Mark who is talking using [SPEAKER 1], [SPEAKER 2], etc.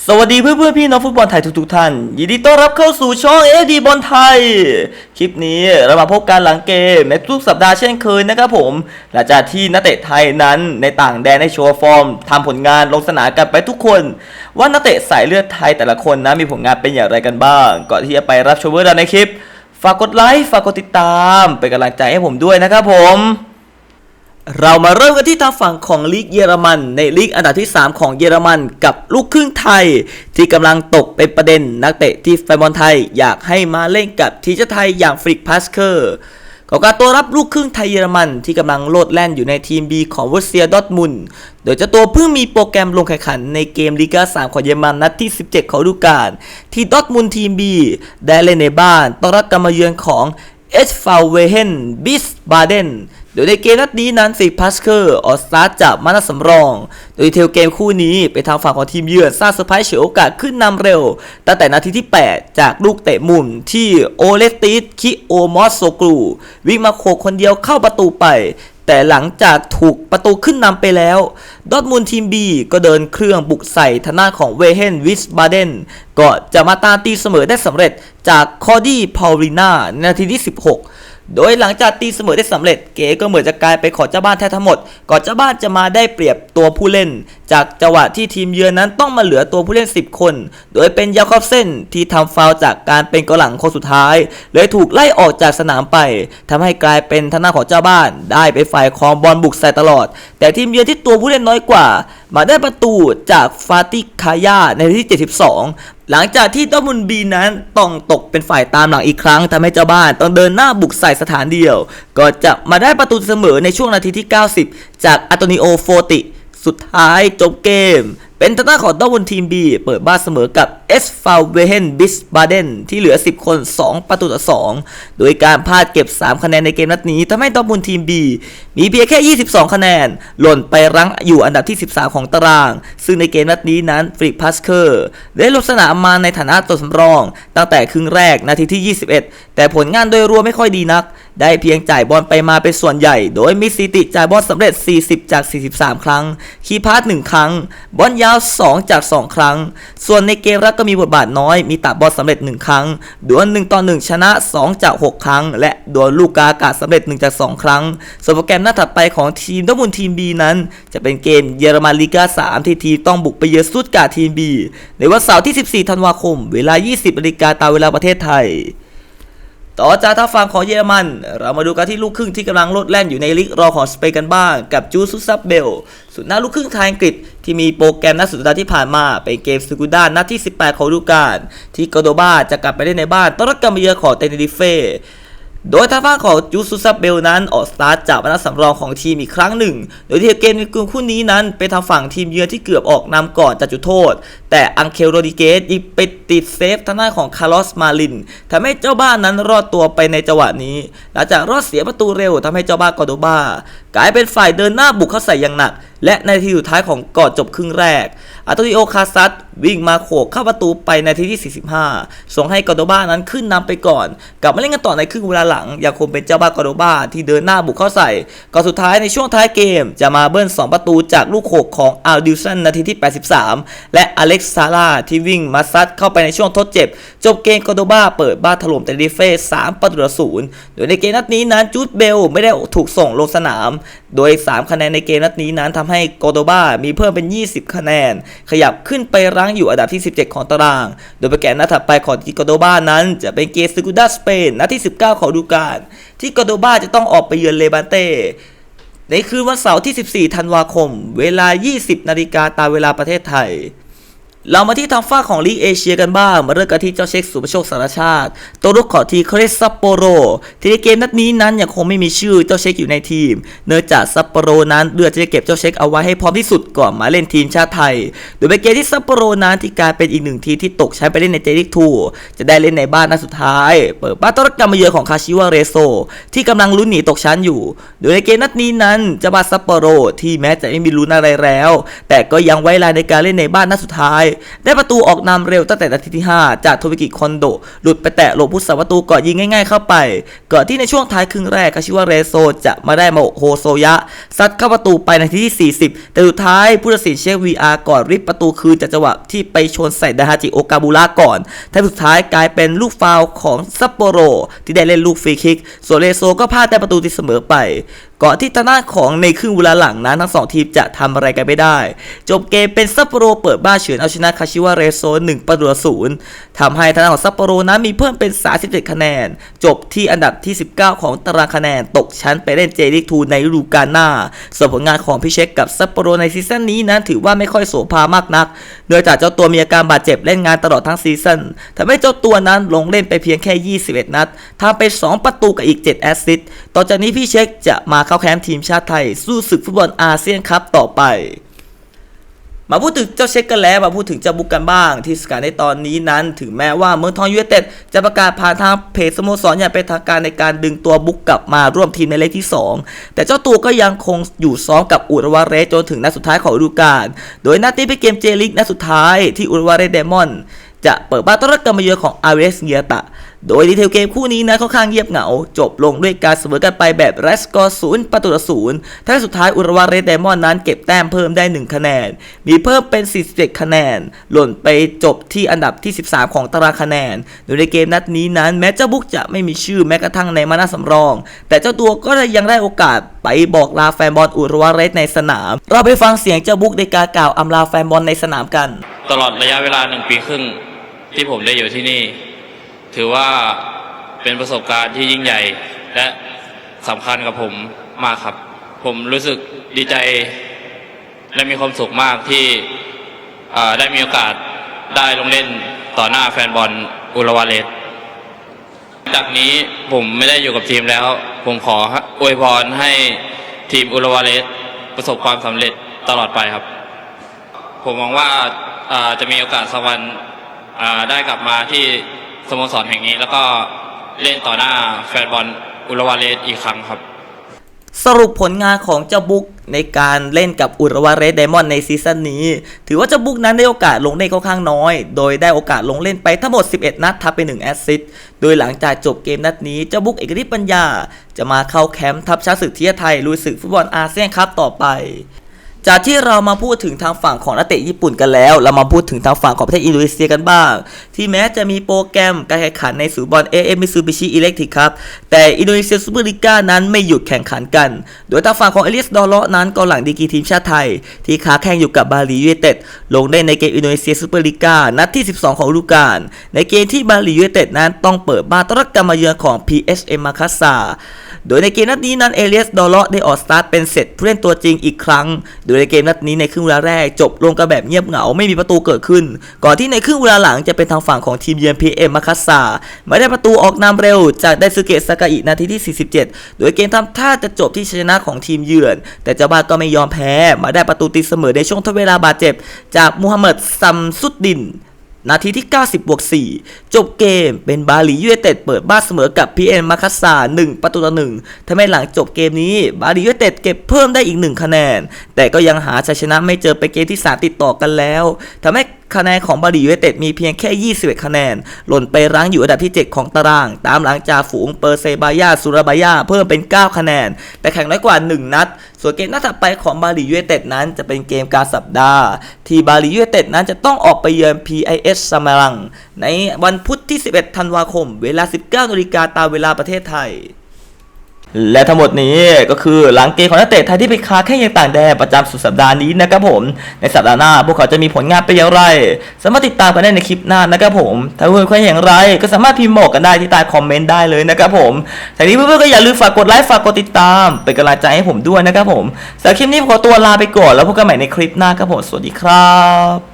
[SPEAKER 1] สวัสดีเพื่อนเพื่อนๆพี่น้องฟุตบอลไทยทุกๆท่าน ยินดีต้อนรับเข้าสู่ช่องเอดีบอลไทย คลิปนี้เรามาพบกันหลังเกมในทุกสัปดาห์เช่นเคยนะครับผม หลังจากที่นักเตะไทยนั้นในต่างแดนได้โชว์ฟอร์มทำผลงานลงสนามกันไปทุกคน ว่านักเตะสายเลือดไทยแต่ละคนนะมีผลงานเป็นอย่างไรกันบ้าง ก่อนที่จะไปรับชมเรื่องในคลิป ฝากกดไลค์ฝากกดติดตามเป็นกำลังใจให้ผมด้วยนะครับผม เรามาเริ่มกันที่ทางฝั่งของลีกเยอรมัน ในลีกอันดับที่ 3 ของเยอรมันกับลูกครึ่งไทย ที่กำลังตกเป็นประเด็นนักเตะที่แฟนบอลไทยอยากให้มาเล่นกับทีมชาติไทยอย่างฟริกพาสเคอร์ขอการตัวรับลูกครึ่งไทยเยอรมันที่กำลังโลดแล่นอยู่ในทีม B ของวอร์เซียดอทมุนโดยเจ้าตัวเพิ่งมีโปรแกรมลงแข่งขันในเกมลีกา 3 ของเยอรมันนัดที่ 17 ของฤดูกาลที่ดอทมุนทีม B ได้เล่นในบ้านต้อนรับการมาเยือนของเอสฟาวเวเฮนบิสบาเดน โดยในเกมนัดนี้นั้นฟิกพัสเคอร์ออสตาร์จากมานาสำรอง โดยเทลเกมคู่นี้ไปทางฝั่งของทีมเยือนสร้างเซอร์ไพรส์เฉวยโอกาสขึ้นนำเร็ว ตั้งแต่นาทีที่ 8 จากลูกเตะมุมที่โอเลสติสคิโอมอสโซกลูวิ่งมาโขกคนเดียวเข้าประตูไปแต่หลังจากถูกประตูขึ้นนำไปแล้ว ดอทมุนทีม B ก็เดินเครื่องบุกใส่ทางด้าของเวเฮนวิสบาเดนก็จะมาตาตีเสมอได้สำเร็จจากคอดี้พาวลิน่านาทีที่ 16 โดยหลังจากตีเสมอได้สำเร็จ เก๋ก็เหมือนจะกลายไปขอเจ้าบ้านแท้ทั้งหมด ก่อนเจ้าบ้านจะมาได้เปรียบตัวผู้เล่น จากจังหวะที่ทีมเยือนนั้นต้องมาเหลือตัวผู้เล่น 10 คน โดยเป็นยาคอบเส้นที่ทำฟาวจากการเป็นกองหลังคนสุดท้าย เลยถูกไล่ออกจากสนามไปทำให้กลายเป็นทางหน้าของเจ้าบ้าน ได้ไปฝ่ายคองบอลบุกใส่ตลอด แต่ทีมเยือนที่ตัวผู้เล่นน้อยกว่า มาได้ประตูจากฟาติคายาในที่ 72 หลังจากที่ดอทมุนบีนั้นต้องตกเป็นฝ่ายตามหลังอีกครั้งทำให้เจ้าบ้านต้องเดินหน้าบุกใส่สถานเดียว ก็จะมาได้ประตูเสมอในช่วงนาทีที่ 90 จากอัตโนิโอโฟติ สุดท้ายจบเกม เป็นทางด้านของดอร์มุนทีม B เปิดบ้านเสมอกับเอสฟาเวเฮนบิสบาเดนที่เหลือ 10 คน 2 ประตูต่อ 2 โดยการพลาดเก็บ 3 คะแนนในเกมนัดนี้ทำให้ดอร์มุนทีม B มีเพียงแค่ 22 คะแนน หล่นไปรั้งอยู่อันดับที่ 13 ของตาราง ซึ่งในเกมนัดนี้นั้นฟริกพาสเคอร์ได้ลงสนามมาในฐานะตัวสำรอง ตั้งแต่ครึ่งแรกนาทีที่ 21 แต่ผลงานโดยรวมไม่ค่อยดีนัก ได้เพียงจ่ายบอลไปมาเป็นส่วนใหญ่ โดยมีสถิติจ่ายบอลสำเร็จ 40 จาก 43 ครั้ง คีย์พาส1ครั้ง บอลยาว 2 จาก 2 ครั้ง ส่วนในเกมรับก็มีบทบาทน้อย มีตัดบอลสำเร็จ 1 ครั้ง ดวล1ต่อ 1 ชนะ 2 จาก 6 ครั้ง และดวลลูกกาอากาศสำเร็จ 1 จาก 2 ครั้ง ส่วนโปรแกรมหน้าถัดไปของทีมดอร์ทมุนด์ทีม B นั้น จะเป็นเกมเยอรมันลีกา3ที่ทีมต้องบุกไปเยือนสตุตการทีม B ในวันเสาร์ที่ 14 ธันวาคม เวลา 20นาฬิกาตามเวลาประเทศไทย ต่อจากทางฝั่งของเยอรมัน เรามาดูกันที่ลูกครึ่งที่กำลังโลดแล่นอยู่ในลีกรอของสเปนกันบ้างกับจูซุซับเบล สุดหน้าลูกครึ่งไทยอังกฤษที่มีโปรแกรมนัดสุดสัปดาห์ที่ผ่านมาเป็นเกมสกูด้านัดที่ 18 ของฤดูกาลที่โกโดบาจะกลับไปเล่นในบ้านต้อนรับการมาเยือนของเตนนิเฟโดยทางฝั่งของจูซุซับเบลนั้นออกสตาร์ทจากบรรดาสำรองของทีมอีกครั้งหนึ่ง โดยที่เกมในกลุ่มคู่นี้นั้นเป็นทางฝั่งทีมเยือนที่เกือบออกนำก่อนจากจุดโทษ แต่อังเคลโรดิเกสยิงไปติดเซฟทางด้านของคาร์ลอสมาลินทำให้เจ้าบ้านนั้นรอดตัวไปในจังหวะนี้ หลังจากรอดเสียประตูเร็วทำให้เจ้าบ้านกอร์โดบากลายเป็นฝ่ายเดินหน้าบุกเข้าใส่อย่างหนัก และในทีสุดท้ายของก่อนจบครึ่งแรกอัตติโอคาซัตวิ่งมาโขกเข้าประตูไปในทีที่ 45 ส่งให้กอร์โดบานั้นขึ้นนำไปก่อน กลับมาเล่นกันต่อในครึ่งเวลาหลัง ยังคงเป็นเจ้าบ้านกอร์โดบาที่เดินหน้าบุกเข้าใส่ ก่อนสุดท้ายในช่วงท้ายเกม จะมาเบิ้ล2 ประตูจากลูกโขกของอัลดิวสันนาทีที่ 83 และอเล็กซ์ซาร่าที่วิ่งมาซัดเข้าไปในช่วงทดเจ็บ จบเกมกอร์โดบาเปิดบ้านถล่มเตนริเฟ่3ประตูต่อศูนย์โดยในเกมนัดนี้นั้นจูดเบลไม่ได้ถูกส่งลงสนาม โดย 3 คะแนนในเกมนัดนี้นั้นทำให้โกโดบามีเพิ่มเป็น 20 คะแนน ขยับขึ้นไปรั้งอยู่อันดับที่ 17 ของตาราง โดยโปรแกรมนัดถัดไปของทีโกโดบานั้น จะเป็นเกมสกูด้าสเปนนัดที่ 19 ของฤดูกาลที่โกโดบาจะต้องออกไปเยือนเลบานเต้ในคืนวันเสาร์ที่ 14 ธันวาคม เวลา 20 นาฬิกาตามเวลาประเทศไทย เรามาที่ทางฝ้าของลีกเอเชียกันบ้าง มาเริ่มกันที่เจ้าเช็คสุภโชคสารชาติ ตัวรุกของทีเครสซัปโปโร ที่ในเกมนัดนี้นั้นยังคงไม่มีชื่อเจ้าเช็คอยู่ในทีม เนื่องจากซัปโปโรนั้นเลือกจะเก็บเจ้าเช็คเอาไว้ให้พร้อมที่สุดก่อนมาเล่นทีมชาติไทย โดยเป็นเกมที่ซัปโปโรนั้นที่กลายเป็นอีกหนึ่งทีที่ตกชั้นไปเล่นในเจลิกทูจะได้เล่นในบ้านนัดสุดท้าย เปิดบ้านต้อนรับการมาเยือนของคาชิวาเรโซ ที่กำลังลุ้นหนีตกชั้นอยู่ โดยในเกมนัดนี้นั้นจะมาซัปโปโรที่แม้จะไม่มีลุ้นอะไรแล้ว แต่ก็ยังไว้ลายในการเล่นในบ้านนัดสุดท้ายได้ประตูออกนำเร็วตั้งแต่นาทีที่ 5 จากโทมิกิคอนโด หลุดไปแตะหลบผู้สาประตูก่อนยิงง่ายๆเข้าไป ก่อนที่ในช่วงท้ายครึ่งแรกคาชิวาเรโซจะมาได้มาโฮโซยะซัดเข้าประตูไปนาทีที่ 40 แต่สุดท้ายผู้ตัดสินเช็ค VR ก่อนริบประตูคืนจากจังหวะที่ไปชนใส่ดาฮาจิโอกาบูระก่อนท้ายสุดท้ายกลายเป็นลูกฟาวของซัปโปโรที่ได้เล่นลูกฟรีคิกส่วนเรโซก็พลาดได้ประตูที่เสมอไป ก่อนที่ทางด้านของในครึ่งเวลาหลังนั้นทั้งสองทีมจะทำอะไรกันไม่ได้ จบเกมเป็นซัปโปโรเปิดบ้านเฉือนเอาชนะคาชิวาเรโซ1ประตูศูนย์ทำให้ทางด้านของซัปโปโรนั้นมีเพิ่มเป็น 37 คะแนน จบที่อันดับที่ 19 ของตารางคะแนนตกชั้นไปเล่นเจลิกทูในฤดูกาลหน้าส่วนผลงานของพี่เช็คกับซัปโปโรในซีซั่นนี้นั้นถือว่าไม่ค่อยโสภามากนักเนื่องจากเจ้าตัวมีอาการบาดเจ็บเล่นงานตลอดทั้งซีซั่นทำให้เจ้าตัวนั้นลงเล่นไปเพียงแค่ 21 นัดทำไป 2 ประตูกับอีก 7 แอสซิสต์ต่อจากนี้พี่เช็คจะมาเข้าแคมป์ทีมชาติไทย สู้ศึกฟุตบอลอาเซียนคัพต่อไป มาพูดถึงเจ้าเช็คกันแล้วมาพูดถึงเจ้าบุกกันบ้าง ที่สกายในตอนนี้นั้น ถึงแม้ว่าเมืองทองยูไนเต็ดจะประกาศผ่านทางเพจสโมสรอย่างเป็นทางการในการดึงตัวบุกกลับมาร่วมทีมในเลขที่ 2 แต่เจ้าตัวก็ยังคงอยู่ซ้อมกับอุรวาเรสจนถึงนัดสุดท้ายของฤดูกาลโดยนัดนี้เป็นเกมเจลิกนัดสุดท้ายที่อุรวาเรสเดมอนจะเปิดบ้านต้อนรับการมาเยือนของอาร์เรสเงียตะ โดยดีเทลเกมคู่นี้นะค่อนข้างเงียบเหงา จบลงด้วยการเสมอกันไปแบบแรสกอร์ศูนย์ประตูต่อศูนย์ท้ายสุดท้ายอุรวาเรเดมอนนั้นเก็บแต้มเพิ่มได้ 1 คะแนน มีเพิ่มเป็น 47 คะแนน หล่นไปจบที่อันดับที่ 13 ของตารางคะแนน โดยในเกมนัดนี้นั้นแม้เจ้าบุกจะไม่มีชื่อแม้กระทั่งในมานาสำรอง แต่เจ้าตัวก็ยังได้โอกาสไปบอกลาแฟนบอลอุรวาเรสในสนาม เราไปฟังเสียงเจ้าบุกในการกล่าวอำลาแฟนบอลในสนามกัน
[SPEAKER 2] ตลอดระยะเวลาหนึ่งปีครึ่งที่ผมได้อยู่ที่นี่ ถือว่าเป็นประสบการณ์ที่ยิ่งใหญ่ และสำคัญกับผมมากครับ ผมรู้สึกดีใจ และมีความสุขมากที่ได้มีโอกาสได้ลงเล่นต่อหน้าแฟนบอลอุรวาเลสจากนี้ผมไม่ได้อยู่กับทีมแล้ว ผมขออวยพรให้ทีมอุรวาเลสประสบความสำเร็จตลอดไปครับ ผมหวังว่าจะมีโอกาสสักวันได้กลับมาที่ สโมสรแห่งนี้ แล้วก็เล่นต่อหน้าแฟนบอลอุรวาเลสอีกครั้งครับ
[SPEAKER 1] สรุปผลงานของเจ้าบุ๊กในการเล่นกับอุรวาเรสไดมอนด์ในซีซั่นนี้ ถือว่าเจ้าบุ๊กนั้นได้โอกาสลงเล่นค่อนข้างน้อย โดยได้โอกาสลงเล่นไปทั้งหมด 11 นัดทับไป1แอสซิสต์โดยหลังจากจบเกมนัดนี้เจ้าบุ๊กเอกฤทธิ์ปัญญา จะมาเข้าแคมป์ทัพช้างศึกเทียไทยลุยศึกฟุตบอลอาเซียนคัพต่อไป จากที่เรามาพูดถึงทางฝั่งของนักเตะญี่ปุ่นกันแล้ว เรามาพูดถึงทางฝั่งของประเทศอินโดนีเซียกันบ้าง ที่แม้จะมีโปรแกรมการแข่งขันในศูนย์บอล AF Mitsubishi Electric ครับ แต่อินโดนีเซียซูเปอร์ลีกานั้นไม่หยุดแข่งขันกัน โดยทางฝั่งของเอลิสดอลเลาะนั้นกองหลังดีกีทีมชาติไทย ที่ค้าแข่งอยู่กับบาหลียูไนเต็ดลงได้ในเกมอินโดนีเซียซูเปอร์ลีกานัดที่ 12 ของฤดูกาลในเกมที่บาหลียูไนเต็ดนั้นต้องเปิดบ้านต้อนรับการมาเยือนของ PSM มาคัสซาโดยในเกมนัดนี้นั้นเอเลียสดอลเลาะได้ออกสตาร์ทเป็นเสร็จผู้เล่นตัวจริงอีกครั้งโดยในเกมนัดนี้ในครึ่งเวลาแรกจบลงกันแบบเงียบเหงาไม่มีประตูเกิดขึ้น ก่อนที่ในครึ่งเวลาหลังจะเป็นทางฝั่งของทีมเยือน PM มาคัสซาไม่ได้ประตูออกนำเร็วจากไดซึเกะซากาอินาทีที่ 47 โดยเกมทำท่าจะจบที่ชัยชนะของทีมเยือน แต่เจ้าบ้านก็ไม่ยอมแพ้มาได้ประตูตีเสมอในช่วงทดเวลาบาดเจ็บ จากมูฮัมหมัดซัมซุดดิน นาทีที่ 90บวก4จบเกมเป็นบาหลียูเนเต็ดเปิดบ้านเสมอกับ PN มาคัสซา1ประตูต่อ1ทำให้หลังจบเกมนี้บาหลียูเนเต็ดเก็บเพิ่มได้อีก 1 คะแนน แต่ก็ยังหาชัยชนะไม่เจอไปเกมที่ 3 ติดต่อกันแล้วทำให้ คะแนนของบาหลียูไนเต็ดมีเพียงแค่ 21 คะแนน หล่นไปรั้งอยู่อันดับที่ 7 ของตาราง ตามหลังจากฝูงเปอร์เซบายาสุราบายาเพิ่มเป็น 9 คะแนน แต่แข่งน้อยกว่า 1 นัด ส่วนเกมนัดถัดไปของบาหลียูไนเต็ดนั้นจะเป็นเกมกลารสัปดาห์ ที่บาหลียูไนเต็ดนั้นจะต้องออกไปเยือน PIS ซามารัง ในวันพุธที่ 11 ธันวาคม เวลา 19นาฬิกาตามเวลาประเทศไทย และทั้งหมดนี้ก็คือหลังเกมของนักเตะไทยที่ไปค้าแข่งยังต่างแดนประจำสุดสัปดาห์นี้นะครับผม ในสัปดาห์หน้า พวกเขาจะมีผลงานเป็นอย่างไร สามารถติดตามกันได้ในคลิปหน้านะครับผม ถ้าเพื่อนๆคิดอย่างไร ก็สามารถพิมพ์บอกกันได้ที่ใต้คอมเมนต์ได้เลยนะครับผมทีนี้เพื่อนๆก็อย่าลืมฝากกดไลค์ฝากกดติดตามเป็นกำลังใจให้ผมด้วยนะครับผมสำหรับคลิปนี้ผมขอตัวลาไปก่อนแล้วพบกันใหม่ในคลิปหน้าครับผมสวัสดีครับ